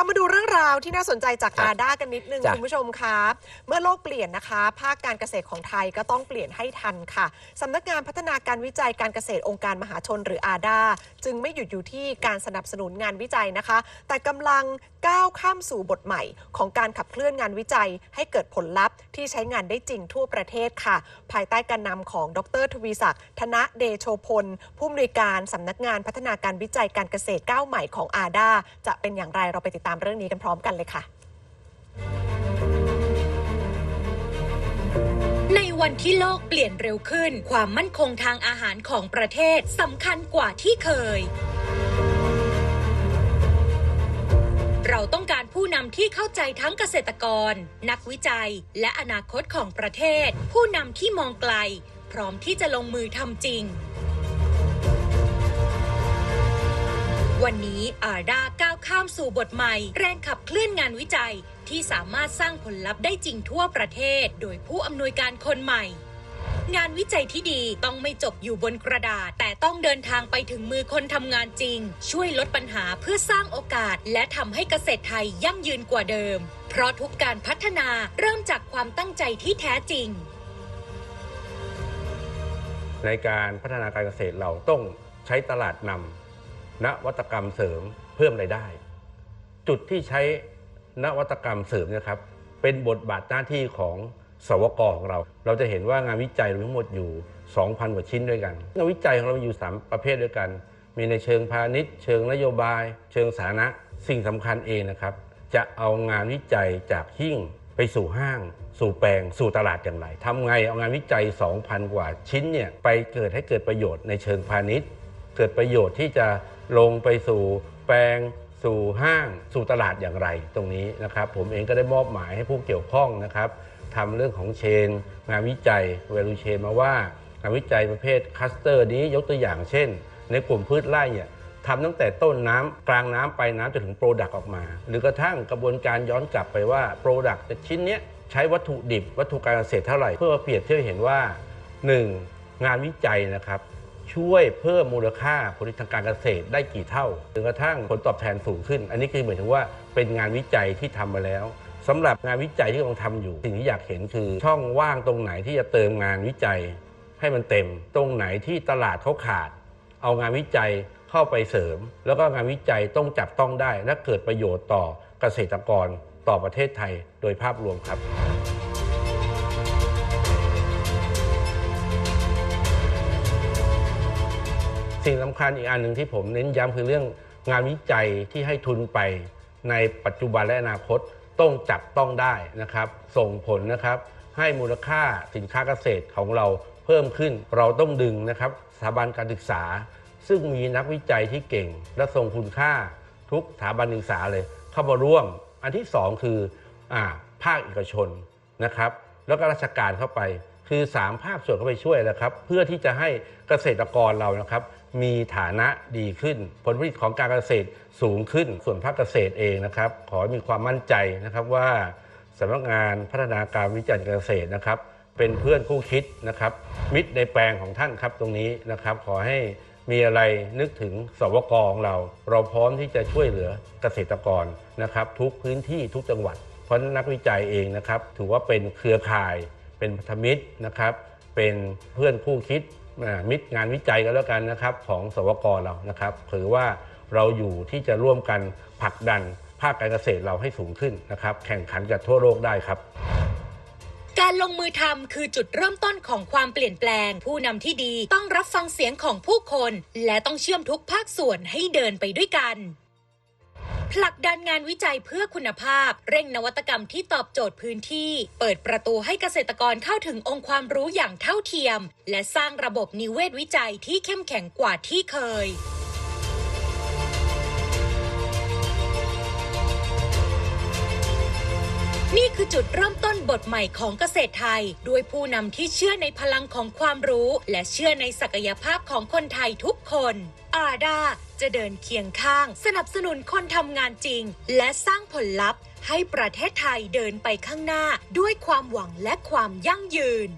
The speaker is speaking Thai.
เอามาดูเรื่องราวที่น่าสนใจจากครับอาด้ากันนิดนึง จ้ะคุณผู้ชมครับ เมื่อโลกเปลี่ยนนะคะ ภาคการเกษตรของไทยก็ต้องเปลี่ยนให้ทันค่ะสำนักงานพัฒนาการวิจัยการเกษตรองค์การมหาชนหรืออาด้าจึงไม่หยุดอยู่ที่การสนับสนุนงานวิจัยนะคะ แต่กำลังก้าวข้ามสู่บทใหม่ ของการขับเคลื่อนงานวิจัย ให้เกิดผลลัพธ์ที่ใช้งานได้จริงทั่วประเทศค่ะ ภายใต้การนำของดร ทวีศักดิ์ธนเดโชพล ผู้อำนวยการสำนักงานพัฒนาการวิจัยการเกษตรก้าวใหม่ของอาด้าจะเป็นอย่างไรเราไปติดตามเรื่องนี้กันพร้อมกันเลยค่ะในวันที่โลกเปลี่ยนเร็วขึ้น ความมั่นคงทางอาหารของประเทศสำคัญกว่าที่เคย เราต้องการผู้นำที่เข้าใจทั้งเกษตรกร นักวิจัย และอนาคตของประเทศ ผู้นำที่มองไกล พร้อมที่จะลงมือทำจริง วันนี้อาร์ดาก้าวข้ามสู่บทใหม่ แรงขับเคลื่อนงานวิจัยที่สามารถสร้างผลลัพธ์ได้จริงทั่วประเทศ โดยผู้อำนวยการคนใหม่ งานวิจัยที่ดีต้องไม่จบอยู่บนกระดาษ แต่ต้องเดินทางไปถึงมือคนทำงานจริง ช่วยลดปัญหาเพื่อสร้างโอกาส และทำให้เกษตรไทยยั่งยืนกว่าเดิม เพราะทุกการพัฒนาเริ่มจากความตั้งใจที่แท้จริง ในการพัฒนาการเกษตรเราต้องใช้ตลาดนำนวัตกรรมเสริมเพิ่มรายได้ จุดที่ใช้นวัตกรรมเสริมนะครับ เป็นบทบาทหน้าที่ของ สวกของเรา เราจะเห็นว่างานวิจัยทั้งหมดอยู่ 2,000 กว่าชิ้นด้วยกัน งานวิจัยของเราอยู่ 3 ประเภทด้วยกัน มีในเชิงพาณิชย์ เชิงนโยบาย เชิงสาธารณะ สิ่งสำคัญเองนะครับ จะเอางานวิจัยจากหิ้งไปสู่ห้าง สู่แปลง สู่ตลาดอย่างไรทำไงเอางานวิจัย 2,000 กว่าชิ้นเนี่ยไปเกิดให้เกิดประโยชน์ในเชิงพาณิชย์ เกิดประโยชน์ที่จะลงไปสู่แปลงสู่ห้างสู่ตลาดอย่างไร ตรงนี้นะครับ ผมเองก็ได้มอบหมายให้ผู้เกี่ยวข้องนะครับ ทำเรื่องของเชน งานวิจัย value chain มาว่างานวิจัยประเภทคัสเตอร์นี้ยกตัวอย่างเช่น ในกลุ่มพืชไร่เนี่ยทำตั้งแต่ต้นน้ำกลางน้ำไปน้ำจนถึงโปรดักต์ออกมา หรือกระทั่งกระบวนการย้อนกลับไปว่าโปรดักต์ชิ้นนี้ใช้วัตถุดิบ วัตถุการเกษตรเท่าไหร่ เพื่อเปรียบเทียบเห็นว่า 1. งานวิจัยนะครับช่วยเพิ่มมูลค่าผลิตทางการเกษตรได้กี่เท่าจนกระทั่งผลตอบแทนสูงขึ้น อันนี้คือหมายถึงว่าเป็นงานวิจัยที่ทำมาแล้ว สำหรับงานวิจัยที่กำลังทำอยู่ สิ่งที่อยากเห็นคือ ช่องว่างตรงไหนที่จะเติมงานวิจัย ให้มันเต็ม ตรงไหนที่ตลาดเขาขาด เอางานวิจัยเข้าไปเสริม แล้วก็งานวิจัยต้องจับต้องได้ และเกิดประโยชน์ต่อเกษตรกรต่อประเทศไทย โดยภาพรวมครับ สิ่งสำคัญอีกอันหนึ่งที่ผมเน้นย้ำคือเรื่องงานวิจัยที่ให้ทุนไปในปัจจุบันและอนาคต ต้องจับต้องได้นะครับ ส่งผลนะครับให้มูลค่าสินค้าเกษตรของเราเพิ่มขึ้น เราต้องดึงนะครับสถาบันการศึกษา ซึ่งมีนักวิจัยที่เก่ง และทรงคุณค่าทุกสถาบันศึกษาเลยเข้ามาร่วม อันที่สองคืออภาคเอกชนนะครับ แล้วก็ราชการเข้าไปคือ 3 ภาคส่วนเข้าไปช่วยนะครับ เพื่อที่จะให้เกษตรกรเรานะครับ มีฐานะดีขึ้น ผลผลิตของการเกษตรสูงขึ้น ส่วนภาคเกษตรเองนะครับ ขอให้มีความมั่นใจนะครับว่าสำนักงานพัฒนาการวิจัยเกษตรนะครับ เป็นเพื่อนคู่คิดนะครับ มิตรในแปลงของท่านครับตรงนี้นะครับ ขอให้มีอะไรนึกถึงสวกของเรา เราพร้อมที่จะช่วยเหลือเกษตรกรนะครับ ทุกพื้นที่ทุกจังหวัด เพราะนักวิจัยเองนะครับ ถือว่าเป็นเครือข่าย เป็นพันธมิตรนะครับ เป็นเพื่อนคู่คิด มิตรงานวิจัยกันแล้วกันนะครับของสวกเรานะครับถือว่าเราอยู่ที่จะร่วมกันผลักดันภาคการเกษตรเราให้สูงขึ้นนะครับ แข่งขันกับทั่วโลกได้ครับการลงมือทำคือจุดเริ่มต้นของความเปลี่ยนแปลง ผู้นำที่ดีต้องรับฟังเสียงของผู้คน และต้องเชื่อมทุกภาคส่วนให้เดินไปด้วยกัน ผลักดันงานวิจัยเพื่อคุณภาพ เร่งนวัตกรรมที่ตอบโจทย์พื้นที่ เปิดประตูให้เกษตรกรเข้าถึงองค์ความรู้อย่างเท่าเทียม และสร้างระบบนิเวศวิจัยที่เข้มแข็งกว่าที่เคย นี่คือจุดเริ่มต้นบทใหม่ของเกษตรไทย ด้วยผู้นำที่เชื่อในพลังของความรู้ และเชื่อในศักยภาพของคนไทยทุกคน อาดาจะเดินเคียงข้าง สนับสนุนคนทำงานจริง และสร้างผลลัพธ์ ให้ประเทศไทยเดินไปข้างหน้าด้วยความหวังและความยั่งยืน